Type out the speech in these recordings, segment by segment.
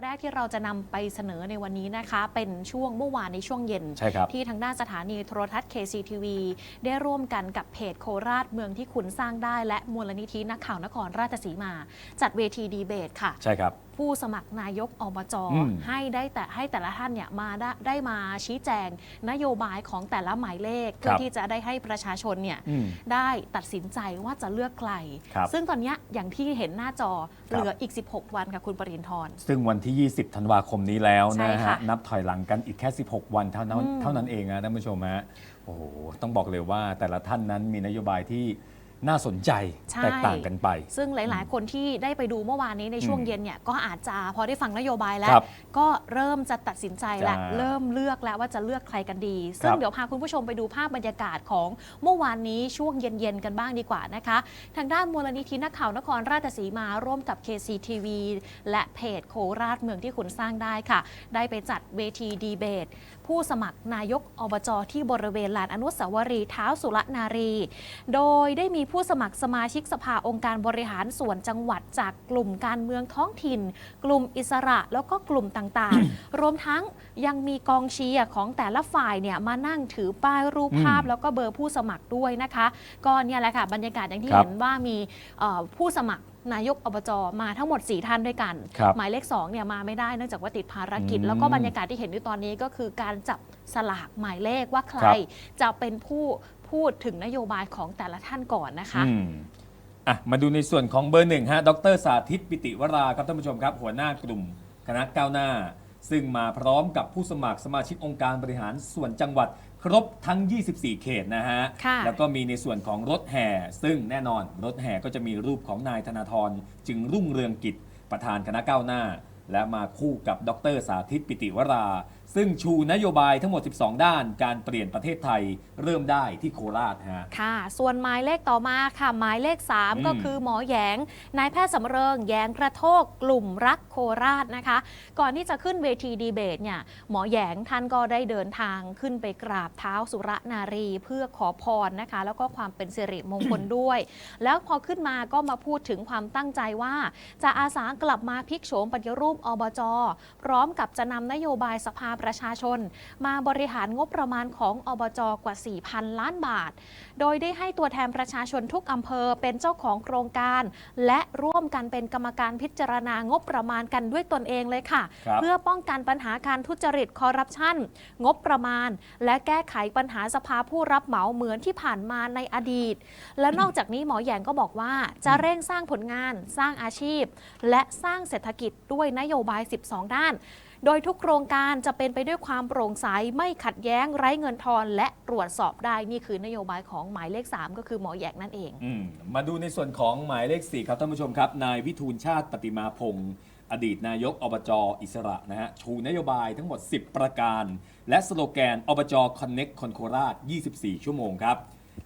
แรกที่เราจะนำไปเสนอในวันนี้นะคะ เป็นช่วงเมื่อวานในช่วงเย็นใช่ครับที่ทางด้านสถานีโทรทัศน์ KCTV ได้ร่วมกันกับเพจโคราชเมืองที่คุณสร้างได้ และมูลนิธินักข่าวนครราชสีมา จัดเวทีดีเบตค่ะ ใช่ครับ ผู้สมัครนายกอบจอืมให้ได้แต่ให้แต่ละท่านเนี่ยมาได้ได้มาชี้แจง นโยบายของแต่ละหมายเลขเพื่อที่จะได้ให้ประชาชนเนี่ยอืมได้ตัดสินใจว่าจะเลือกใครครับซึ่งตอนเนี้ยอย่างที่เห็นหน้าจอครับเหลืออีก 16 วันค่ะคุณปรินทร์ซึ่งวันที่ 20 ธันวาคมนี้แล้วใช่นะค่ะฮะนับถอยหลังกันอีกแค่ 16 วันเท่านั้นอืมเท่านั้นเองนะท่านผู้ชมฮะโอ้โหต้องบอกเลยว่าแต่ละท่านนั้นมีนโยบายที่ น่าสนใจใช่ แตกต่างกันไป ซึ่งหลาย ๆ คนที่ได้ไปดูเมื่อวานนี้ในช่วงอืมเย็นเนี่ยก็อาจจะพอได้ฟังนโยบายแล้ว ครับก็เริ่มจะตัดสินใจแล้วจะเริ่มเลือกแล้วว่าจะเลือกใครกันดี ซึ่งครับ เดี๋ยวพาคุณผู้ชมไปดูภาพบรรยากาศของเมื่อวานนี้ช่วงเย็น ๆ กันบ้างดีกว่านะคะ ทางด้านมูลนิธินักข่าวนครราชสีมาร่วมกับ KCTV และเพจโคราชเมืองที่คุณสร้างได้ค่ะ ได้ไปจัดเวทีดีเบต ผู้สมัครนายกอบจที่บริเวณลานอนุสาวรีย์เท้าสุรนารี โดยได้มีผู้สมัครสมาชิกสภาองค์การบริหารส่วนจังหวัดจากกลุ่มการเมืองท้องถิ่น กลุ่มอิสระแล้วก็กลุ่มต่างๆ รวมทั้งยังมีกองเชียร์ของแต่ละฝ่ายเนี่ยมานั่งถือป้ายรูปภาพอืมแล้วก็เบอร์ผู้สมัครด้วยนะคะก็เนี่ยแหละค่ะบรรยากาศอย่างที่ครับเห็นว่ามีเอ่อผู้สมัครนายกอบจมาทั้งหมด 4 ท่านด้วยกันครับหมายเลข2เนี่ยมาไม่ได้เนื่องจากว่าติดภารกิจอืมแล้วก็บรรยากาศที่เห็นอยู่ตอนนี้ก็คือการจับสลากหมายเลขว่าใครครับจะเป็นผู้ พูดถึงนโยบายของแต่ละท่านก่อนนะคะอืมอะมาดูในส่วนของเบอร์หนึ่งฮะดรสาธิตปิติวราครับท่านผู้ชมครับ หัวหน้ากลุ่มคณะก้าวหน้า ซึ่งมาพร้อมกับผู้สมัครสมาชิกองค์การบริหารส่วนจังหวัดครบทั้ง 24 เขตนะฮะ ค่ะ แล้วก็มีในส่วนของรถแห่ ซึ่งแน่นอนรถแห่ก็จะมีรูปของนายธนาธรจึงรุ่งเรืองกิจประธานคณะก้าวหน้า และมาคู่กับดรสาธิตปิติวรา ซึ่งชูนโยบายทั้งหมด 12 ด้าน การเปลี่ยนประเทศไทยเริ่มได้ที่โคราชฮะ ค่ะ ส่วนหมายเลขต่อมาค่ะ หมายเลข อืม3 ก็คือหมอแยง นายแพทย์สำเริงแยงกระโทกกลุ่มรักโคราชนะคะ ก่อนที่จะขึ้นเวทีดีเบตเนี่ย หมอแยงท่านก็ได้เดินทางขึ้นไปกราบเท้าสุรนารีเพื่อขอพรนะคะ แล้วก็ความเป็นสิริมงคลด้วย แล้วพอขึ้นมาก็มาพูดถึงความตั้งใจว่า จะอาสากลับมาพลิกโฉมปฏิรูปอบจ พร้อมกับจะนำนโยบายสภาประชาชน มาบริหารงบประมาณของอบจกว่า 4,000 ล้านบาท โดยได้ให้ตัวแทนประชาชนทุกอำเภอเป็นเจ้าของโครงการ และร่วมกันเป็นกรรมการพิจารณางบประมาณกันด้วยตนเองเลยค่ะครับเพื่อป้องกันปัญหาการทุจริตคอร์รัปชันงบประมาณ และแก้ไขปัญหาสภาผู้รับเหมาเหมือนที่ผ่านมาในอดีต และนอกจากนี้หมอแหยงก็บอกว่าจะเร่งสร้างผลงานสร้างอาชีพ และสร้างเศรษฐกิจด้วยนโยบาย 12 ด้าน โดยทุกโครงการจะเป็นไปด้วยความโปร่งใสไม่ขัดแย้งไร้เงินทอน และตรวจสอบได้นี่คือนโยบายของหมายเลข 3 ก็คือหมอแยกนั่นเองอมมาดูในส่วนของหมายเลข 4 ครับท่านผู้ชมครับ นายวิทูลชาติปฏิมาพงศ์อดีตนายกอบจอิสระนะฮะชูนโยบายทั้งหมด 10 ประการ และสโลแกนอบจคอนเน็กคอนโคราช 24 ชั่วโมงครับ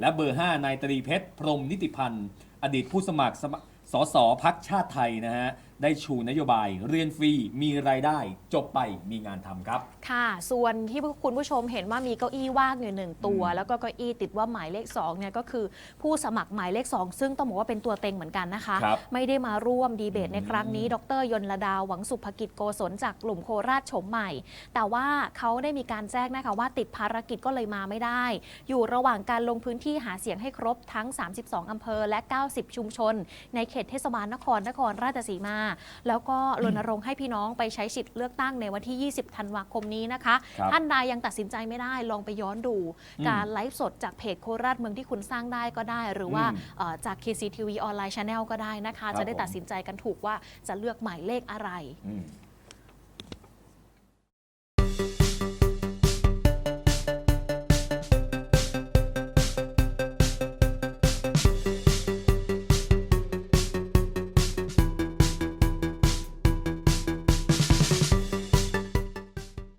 และเบอร์ 5 นายตรีเพชร พรมนิติพันธ์ อดีตผู้สมัครสมสสพักชาติไทยนะฮะ ได้ชูนโยบาย เรียนฟรีมีรายได้ จบไปมีงานทำครับ ค่ะ ส่วนที่คุณผู้ชมเห็นว่ามีเก้าอี้ว่างอยู่หนึ่งตัวอืมแล้วก็เก้าอี้ติดว่าหมายเลข2เนี่ยก็คือผู้สมัครหมายเลข 2 ซึ่งต้องบอกว่าเป็นตัวเต็งเหมือนกันนะคะ ครับไม่ได้มาร่วมดีเบตอืมในครั้งนี้ ดรยนต์ระดาหวังสุภกิจโกศลจากกลุ่มโคราชโฉมใหม่ แต่ว่าเขาได้มีการแจ้งนะคะว่าติดภารกิจก็เลยมาไม่ได้ อยู่ระหว่างการลงพื้นที่หาเสียงให้ครบทั้ง 32อำเภอและ 90 ชุมชน ในเขตเทศบาลนครนครราชสีมาแล้วก็รณรงค์ให้พี่น้องไปใช้สิทธิ์เลือกตั้งในวันที่ 20 ธันวาคมนี้นะคะครับท่านใดยังตัดสินใจไม่ได้ลองไปย้อนดูอืมการไลฟ์สดจากเพจโคราชเมืองที่คุณสร้างได้ก็ได้ หรือว่าอืมเอ่อจาก KCTV ออนไลน์ช n แนลก็ได้นะคะครับจะได้ผมตัดสินใจกันถูกว่าจะเลือกหมายเลขอะไรอืม